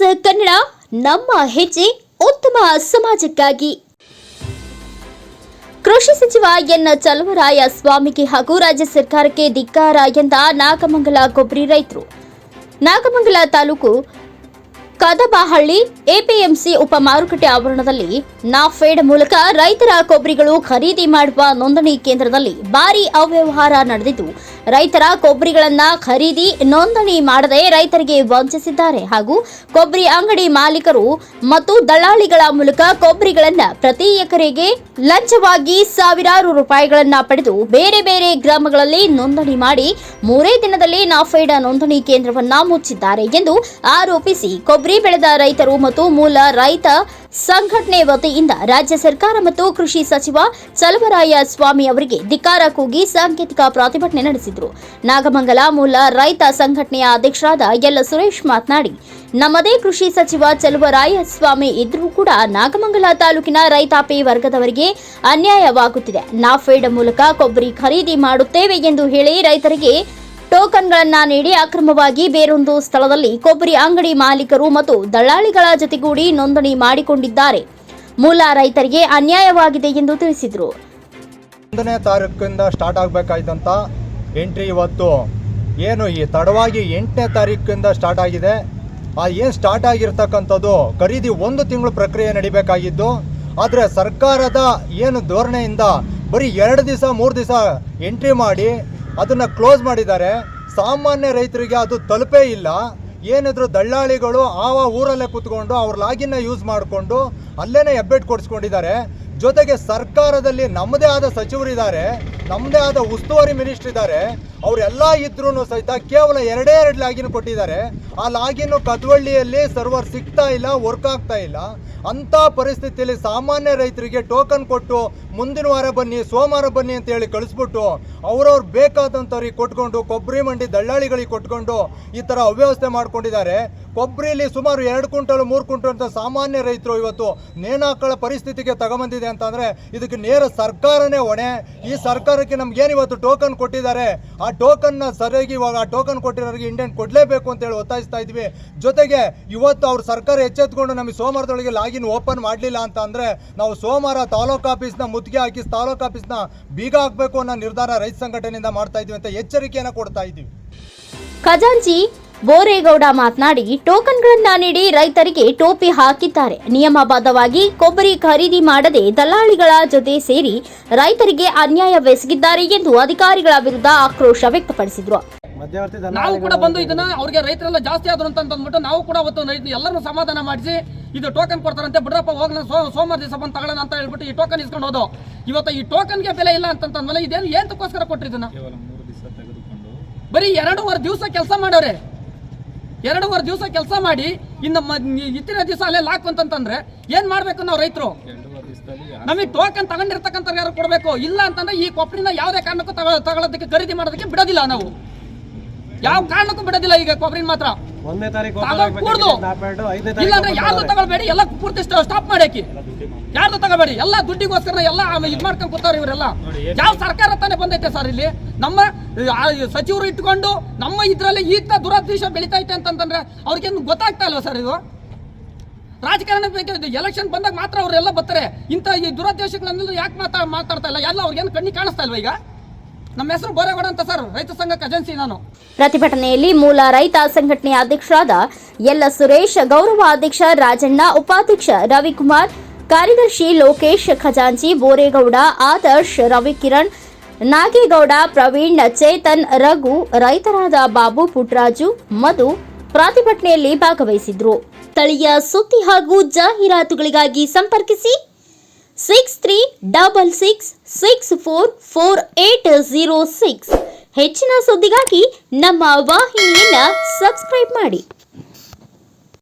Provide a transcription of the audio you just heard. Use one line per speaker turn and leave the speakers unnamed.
News Kannada, ನಮ್ಮ ಹೆಜ್ಜೆ ಉತ್ತಮ ಸಮಾಜಕ್ಕಾಗಿ. ಕೃಷಿ ಸಚಿವ ಎನ್ ಚಲುವರಾಯ ಸ್ವಾಮಿಗೆ ಹಾಗೂ ರಾಜ್ಯ ಸರ್ಕಾರಕ್ಕೆ ಧಿಕ್ಕಾರ ಎಂದ ನಾಗಮಂಗಲ ಕೊಬ್ಬರಿ ರೈತರು. ನಾಗಮಂಗಲ ತಾಲೂಕು ಕದಬಹಳ್ಳಿ ಎಪಿಎಂಸಿ ಉಪ ಮಾರುಕಟ್ಟೆ ಆವರಣದಲ್ಲಿ ನಾಫೆಡ್ ಮೂಲಕ ರೈತರ ಕೊಬ್ಬರಿಗಳು ಖರೀದಿ ಮಾಡುವ ನೋಂದಣಿ ಕೇಂದ್ರದಲ್ಲಿ ಭಾರಿ ಅವ್ಯವಹಾರ ನಡೆದಿದ್ದು ರೈತರ ಕೊಬ್ಬರಿಗಳನ್ನ ಖರೀದಿ, ನೋಂದಣಿ ಮಾಡದೆ ರೈತರಿಗೆ ವಂಚಿಸಿದ್ದಾರೆ. ಹಾಗೂ ಕೊಬ್ಬರಿ ಅಂಗಡಿ ಮಾಲೀಕರು ಮತ್ತು ದಳ್ಳಾಳಿಗಳ ಮೂಲಕ ಕೊಬ್ಬರಿಗಳನ್ನ ಪ್ರತಿ ಎಕರೆಗೆ ಲಂಚವಾಗಿ ಸಾವಿರಾರು ರೂಪಾಯಿಗಳನ್ನ ಪಡೆದು ಬೇರೆ ಬೇರೆ ಗ್ರಾಮಗಳಲ್ಲಿ ನೋಂದಣಿ ಮಾಡಿ ಮೂರೇ ದಿನದಲ್ಲಿ ನಾಫೈಡ ನೋಂದಣಿ ಕೇಂದ್ರವನ್ನ ಮುಚ್ಚಿದ್ದಾರೆ ಎಂದು ಆರೋಪಿಸಿ ಕೊಬ್ಬರಿ ಬೆಳೆದ ರೈತರು ಮತ್ತು ಮೂಲ ರೈತ ಸಂಘಟನೆ ವತಿಯಿಂದ ರಾಜ್ಯ ಸರ್ಕಾರ ಮತ್ತು ಕೃಷಿ ಸಚಿವ ಚಲವರಾಯ ಸ್ವಾಮಿ ಅವರಿಗೆ ಧಿಕ್ಕಾರ ಕೂಗಿ ಸಾಂಕೇತಿಕ ಪ್ರತಿಭಟನೆ ನಡೆಸಿದರು. ನಾಗಮಂಗಲ ಮೂಲ ರೈತ ಸಂಘಟನೆಯ ಅಧ್ಯಕ್ಷರಾದ ಎಲ್ ಸುರೇಶ್ ಮಾತನಾಡಿ, ನಮ್ಮದೇ ಕೃಷಿ ಸಚಿವ ಚಲುವರಾಯ ಸ್ವಾಮಿ ಇದ್ರೂ ಕೂಡ ನಾಗಮಂಗಲ ತಾಲೂಕಿನ ರೈತಾಪಿ ವರ್ಗದವರಿಗೆ ಅನ್ಯಾಯವಾಗುತ್ತಿದೆ. ನಾಫೆಡ್ ಮೂಲಕ ಕೊಬ್ಬರಿ ಖರೀದಿ ಮಾಡುತ್ತೇವೆ ಎಂದು ಹೇಳಿ ರೈತರಿಗೆ ಟೋಕನ್ಗಳನ್ನ ನೀಡಿ ಅಕ್ರಮವಾಗಿ ಬೇರೊಂದು ಸ್ಥಳದಲ್ಲಿ ಕೊಬ್ಬರಿ ಅಂಗಡಿ ಮಾಲೀಕರು ಮತ್ತು ದಳ್ಳಾಳಿಗಳ ಜೊತೆಗೂಡಿ ನೋಂದಣಿ ಮಾಡಿಕೊಂಡಿದ್ದಾರೆ. ಮೂಲ ರೈತರಿಗೆ ಅನ್ಯಾಯವಾಗಿದೆ ಎಂದು ತಿಳಿಸಿದರು.
ಒಂದನೇ ತಾರೀಕಿಂದ ಸ್ಟಾರ್ಟ್ ಆಗಬೇಕಾಯ್ತಂತ ಎಂಟ್ರಿ ಇವತ್ತು. ಏನು ಈ ತಡವಾಗಿ ಎಂಟನೇ ತಾರೀಕಿಂದ ಸ್ಟಾರ್ಟ್ ಆಗಿದೆ? ಆ ಏನು ಸ್ಟಾರ್ಟ್ ಆಗಿರ್ತಕ್ಕಂಥದ್ದು? ಖರೀದಿ ಒಂದು ತಿಂಗಳು ಪ್ರಕ್ರಿಯೆ ನಡಿಬೇಕಾಗಿದ್ದು, ಆದರೆ ಸರ್ಕಾರದ ಏನು ಧೋರಣೆಯಿಂದ ಬರೀ ಎರಡು ದಿವಸ, ಮೂರು ದಿವಸ ಎಂಟ್ರಿ ಮಾಡಿ ಅದನ್ನು ಕ್ಲೋಸ್ ಮಾಡಿದ್ದಾರೆ. ಸಾಮಾನ್ಯ ರೈತರಿಗೆ ಅದು ತಲುಪೇ ಇಲ್ಲ. ಏನಿದ್ರು ದಳ್ಳಾಳಿಗಳು ಆವ ಊರಲ್ಲೇ ಕೂತ್ಕೊಂಡು ಅವ್ರ ಲಾಗಿನ್ನ ಯೂಸ್ ಮಾಡಿಕೊಂಡು ಅಲ್ಲೇ ಹೆಬ್ಬೆಟ್ ಕೊಡಿಸ್ಕೊಂಡಿದ್ದಾರೆ. ಜೊತೆಗೆ ಸರ್ಕಾರದಲ್ಲಿ ನಮ್ಮದೇ ಆದ ಸಚಿವರಿದ್ದಾರೆ. ನಮ್ಮದೇ ಆದ ಉಸ್ತುವಾರಿ ಮಿನಿಸ್ಟ್ರ್ ಇದ್ದಾರೆ. ಅವರೆಲ್ಲ ಇದ್ರೂ ಸಹಿತ ಕೇವಲ ಎರಡೇ ಎರಡು ಲಾಗಿನ್ ಕೊಟ್ಟಿದ್ದಾರೆ. ಆ ಲಾಗಿನ್ ಕದ್ವಳ್ಳಿಯಲ್ಲಿ ಸರ್ವರ್ ಸಿಗ್ತಾ ಇಲ್ಲ, ವರ್ಕ್ ಆಗ್ತಾ ಇಲ್ಲ. ಅಂಥ ಪರಿಸ್ಥಿತಿಯಲ್ಲಿ ಸಾಮಾನ್ಯ ರೈತರಿಗೆ ಟೋಕನ್ ಕೊಟ್ಟು ಮುಂದಿನ ವಾರ ಬನ್ನಿ, ಸೋಮವಾರ ಬನ್ನಿ ಅಂತ ಹೇಳಿ ಕಳಿಸ್ಬಿಟ್ಟು ಅವ್ರವ್ರು ಬೇಕಾದಂಥವ್ರಿಗೆ ಕೊಟ್ಕೊಂಡು ಕೊಬ್ಬರಿ ಮಂಡಿ ದಳ್ಳಾಳಿಗಳಿಗೆ ಕೊಟ್ಕೊಂಡು ಈ ಥರ ಅವ್ಯವಸ್ಥೆ ಮಾಡ್ಕೊಂಡಿದ್ದಾರೆ. ಕೊಬ್ಬರಿಲಿ ಸುಮಾರು ಎರಡು ಕ್ವಿಂಟಲ್, ಮೂರು ಕ್ವಿಂಟಲ್ ಅಂತ ಸಾಮಾನ್ಯ ರೈತರು ಇವತ್ತು ನೇಣಾಕಳ ಪರಿಸ್ಥಿತಿಗೆ ತಗೊಂಬಂದಿದೆ ಅಂತಂದರೆ ಇದಕ್ಕೆ ನೇರ ಸರ್ಕಾರನೇ ಹೊಣೆ. ಈ ಸರ್ಕಾರಕ್ಕೆ ನಮ್ಗೇನು ಇವತ್ತು ಟೋಕನ್ ಕೊಟ್ಟಿದ್ದಾರೆ? ಆ ಟೋಕನ್ನ ಸರಿಯಾಗಿ ಇವಾಗ ಆ ಟೋಕನ್ ಕೊಟ್ಟಿರೋರಿಗೆ ಇಂಡಿಯನ್ ಕೊಡಲೇಬೇಕು ಅಂತೇಳಿ ಒತ್ತಾಯಿಸ್ತಾ ಇದ್ವಿ. ಜೊತೆಗೆ ಇವತ್ತು ಅವ್ರ ಸರ್ಕಾರ ಎಚ್ಚೆತ್ಕೊಂಡು ನಮಗೆ ಸೋಮವಾರದೊಳಗೆ ಲಾಗಿನ್ ಓಪನ್ ಮಾಡಲಿಲ್ಲ ಅಂತ ಅಂದರೆ ನಾವು ಸೋಮವಾರ ತಾಲೂಕು ಆಫೀಸ್ನ ಮುತ್ತಿಗೆ ಹಾಕಿ ತಾಲೂಕು ಆಫೀಸ್ನ ಬೀಗ ಹಾಕಬೇಕು ಅನ್ನೋ ನಿರ್ಧಾರ ರೈತ ಸಂಘಟನೆಯಿಂದ ಮಾಡ್ತಾ ಇದ್ವಿ ಅಂತ ಎಚ್ಚರಿಕೆಯನ್ನು ಕೊಡ್ತಾ ಇದ್ದೀವಿ
ಖಜಾಂಚಿ ಬೋರೇಗೌಡ ಮಾತನಾಡಿ ಟೋಕನ್ಗಳನ್ನ ನೀಡಿ ರೈತರಿಗೆ ಟೋಪಿ ಹಾಕಿದ್ದಾರೆ. ನಿಯಮಬದ್ಧವಾಗಿ ಕೊಬ್ಬರಿ ಖರೀದಿ ಮಾಡದೆ ದಲ್ಲಾಳಿಗಳ ಜೊತೆ ಸೇರಿ ರೈತರಿಗೆ ಅನ್ಯಾಯವೆಸಗಿದ್ದಾರೆ ಎಂದು ಅಧಿಕಾರಿಗಳ ವಿರುದ್ಧ ಆಕ್ರೋಶ ವ್ಯಕ್ತಪಡಿಸಿದರು.
ಮಧ್ಯವರ್ತಿ
ನಾವು ಕೂಡ ಬಂದು ಇದನ್ನ ಅವ್ರಿಗೆ ರೈತರೆಲ್ಲ ಜಾಸ್ತಿ ಆದ್ರು ಅಂತ ಅಂದ್ಬಿಟ್ಟು ನಾವು ಕೂಡ ಅವತ್ತು ಎಲ್ಲರನ್ನು ಎಲ್ಲರನ್ನೂ ಸಮಾಧಾನ ಮಾಡಿಸಿ ಇದು ಟೋಕನ್ ಕೊಡ್ತಾರಂತೆ ಬಿಡ್ರಪ್ಪ ಹೋಗ್ಲ ಸೋಮವಾರ ದಿವಸ ಬಂದು ತಗೊಳ್ಳೋಣ ಅಂತ ಹೇಳ್ಬಿಟ್ಟು ಈ ಟೋಕನ್ ಇಸ್ಕೊಂಡು ಹೋದೋ ಇವತ್ತು ಈ ಟೋಕನ್ಗೆ ಬೆಲೆ ಇಲ್ಲ ಅಂತಂದ್ಮೇಲೆ ಇದೇನು ಏಂತಕ್ಕೋಸ್ಕರ ಕೊಟ್ರಿ ಇದನ್ನ? ಬರೀ ಎರಡೂವರೆ ದಿವಸ ಕೆಲಸ ಮಾಡೋರೆ. ಎರಡೂವರೆ ದಿವಸ ಕೆಲಸ ಮಾಡಿ ಇನ್ನು ಇತ್ತಿನ ದಿವಸ ಅಲ್ಲೇ ಲಾಕ್ ಅಂತಂತಂದ್ರೆ ಏನ್ ಮಾಡ್ಬೇಕು ನಾವು ರೈತರು? ನಮಗೆ ಟೋಕನ್ ತಗೊಂಡಿರ್ತಕ್ಕಂಥ ಯಾರು ಕೊಡಬೇಕು? ಇಲ್ಲ ಅಂತಂದ್ರೆ ಈ ಕೊಪ್ಪಳಿನ ಯಾವುದೇ ಕಾರಣಕ್ಕೂ ತಗೊಳ- ತಗೊಳ್ಳೋದಕ್ಕೆ ಖರೀದಿ ಮಾಡೋದಕ್ಕೆ ಬಿಡೋದಿಲ್ಲ ನಾವು. ಯಾವ ಕಾರಣಕ್ಕೂ ಬಿಡೋದಿಲ್ಲ ಈಗ ಕೊಬ್ಬರಿನ ಮಾತ್ರ.
ಒಂದನೇ ತಾರೀಕು
ಇಲ್ಲಾಂದ್ರೆ
ತಾರೀಕು
ಯಾರ್ದು ತಗೊಳ್ಬೇಡಿ ಎಲ್ಲ ಪೂರ್ತಿ ಸ್ಟಾಪ್ ಮಾಡಾಕಿ ಯಾರ್ದು ತಗೋಬೇಡಿ ಎಲ್ಲ ದುಡ್ಡಿಗೋಸ್ಕರ ಎಲ್ಲ ಇದ್ ಮಾಡ್ಕೊಂಡ್ ಕೂತಾರೆ ಇವರೆಲ್ಲ. ಯಾವ ಸರ್ಕಾರ ತಾನೇ ಬಂದೈತೆ ಸರ್ ಇಲ್ಲಿ? ನಮ್ಮ ಸಚಿವರು ಇಟ್ಕೊಂಡು ನಮ್ಮ ಇದ್ರಲ್ಲಿ ಈ ತರ ದುರದೃಶ್ಯ ಬೆಳಿತೈತೆ ಅಂತಂದ್ರೆ ಅವ್ರಿಗೇನು ಗೊತ್ತಾಗ್ತಾ ಇಲ್ವಾ ಸರ್ ಇದು? ರಾಜಕಾರಣ ಎಲೆಕ್ಷನ್ ಬಂದಾಗ ಮಾತ್ರ ಅವರೆಲ್ಲ ಬರ್ತಾರೆ. ಇಂಥ ಈ ದುರದ್ದೇಶಗಳನ್ನೆಲ್ಲ ಯಾಕೆ ಮಾತಾ ಮಾತಾಡ್ತಾ ಇಲ್ಲ? ಎಲ್ಲ ಅವ್ರಿಗೇನು ಕಣ್ಣಿ ಕಾಣಿಸ್ತಾ ಇಲ್ವಾ ಈಗ? ನಮ್ಮ ಹೆಸರು ಬೋರೇಗೌಡ ಅಂತ ಸರ್. ರೈತ ಸಂಘ ಏಜೆನ್ಸಿ ನಾನು.
ಪ್ರತಿಭಟನೆಯಲ್ಲಿ ಮೂಲ ರೈತ ಸಂಘಟನೆಯ ಅಧ್ಯಕ್ಷರಾದ ಎಲ್ ಸುರೇಶ್, ಗೌರವ ಅಧ್ಯಕ್ಷ ರಾಜಣ್ಣ, ಉಪಾಧ್ಯಕ್ಷ ರವಿಕುಮಾರ್, ಕಾರ್ಯದರ್ಶಿ ಲೋಕೇಶ್ ಖಜಾಂಚಿ, ಬೋರೇಗೌಡ, ಆದರ್ಶ್ ರವಿಕಿರಣ್, ನಾಗೇಗೌಡ, ಪ್ರವೀಣ್, ಚೇತನ್, ರಘು, ರೈತರಾದ ಬಾಬು ಪುಟ್ರಾಜು, ಮಧು ಪ್ರತಿಭಟನೆಯಲ್ಲಿ ಭಾಗವಹಿಸಿದ್ರು. ಸ್ಥಳೀಯ ಸುದ್ದಿ ಹಾಗೂ ಜಾಹೀರಾತುಗಳಿಗಾಗಿ ಸಂಪರ್ಕಿಸಿ six three double six six four four eight zero six ಹೆಚ್ಚಿನ ಸುದ್ದಿಗಾಗಿ ನಮ್ಮ ವಾಹಿನಿಯನ್ನು ಸಬ್ಸ್ಕ್ರೈಬ್ ಮಾಡಿ.